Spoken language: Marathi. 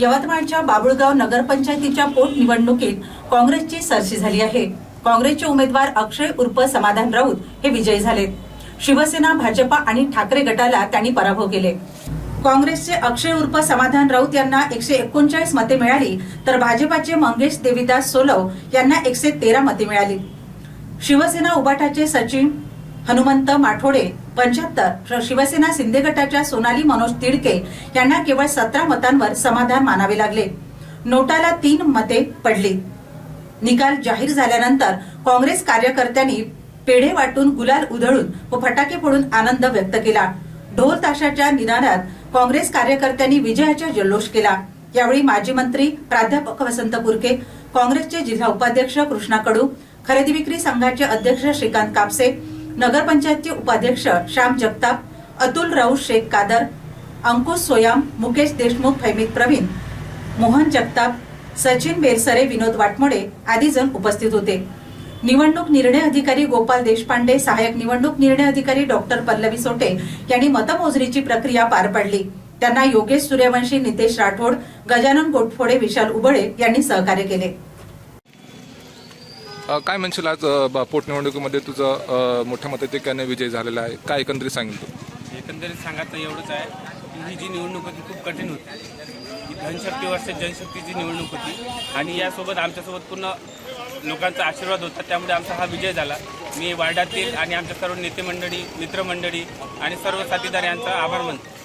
यवतमाळच्या बाबुळगाव नगरपंचायतीच्या पोटनिवडणुकीत काँग्रेसची सरशी झाली आहे. काँग्रेसचे उमेदवार अक्षय उर्फ समाधान राऊत हे विजयी झाले शिवसेना भाजपा आणि ठाकरे गटाला त्यांनी पराभव केले. काँग्रेसचे अक्षय उर्फ समाधान राऊत यांना एकशे एकोणचाळीस मते मिळाली तर भाजपाचे मंगेश देवीदास सोलव यांना एकशे तेरा मते मिळाली. शिवसेना उबाटाचे सचिन हनुमंत माठोडे पंच्याहत्तर शिवसेना शिंदे गटाच्या सोनाली मनोज तिडके यांना केवळ सतरा मतांवर समाधान मानावे लागले. नोटाला तीन मते पडली. निकाल जाहीर झाल्यानंतर काँग्रेस कार्यकर्त्यांनी पेढे वाटून गुलाल उधळून व फटाके फोडून आनंद व्यक्त केला. ढोल ताशाच्या निनादात काँग्रेस कार्यकर्त्यांनी विजयाचा जल्लोष केला. यावेळी माजी मंत्री प्राध्यापक वसंत पुरके काँग्रेसचे जिल्हा उपाध्यक्ष कृष्णा कडू खरेदी विक्री संघाचे अध्यक्ष श्रीकांत कापसे नगरपंचायतचे उपाध्यक्ष श्याम जगताप अतुल राऊत शेख कादर अंकुश सोयाम मुकेश देशमुख फैमित प्रवीण मोहन जगताप सचिन बेरसरे विनोद वाटमोडे आदी जण उपस्थित होते. निवडणूक निर्णय अधिकारी गोपाल देशपांडे सहाय्यक निवडणूक निर्णय अधिकारी डॉक्टर पल्लवी सोटे यांनी मतमोजणीची प्रक्रिया पार पाडली. त्यांना योगेश सूर्यवंशी नितेश राठोड गजानन गोटफोडे विशाल उबळे यांनी सहकार्य केले. काय म्हणशील आज पोटनिवडणुकीमध्ये तुझं मोठ्या मताधिक्याने विजय झालेला आहे. काय एकंदरीत सांगितलं? एकंदरीत सांगायचं एवढंच आहे की ही जी निवडणूक होती खूप कठीण होती. ही धनशक्ती वर्ष जनशक्तीची निवडणूक होती आणि यासोबत आमच्यासोबत पूर्ण लोकांचा आशीर्वाद होता. त्यामुळे आमचा हा विजय झाला. मी वार्डातील आणि आमच्या सर्व नेते मंडळी मित्रमंडळी आणि सर्व साथीदार यांचा आभार मानतो.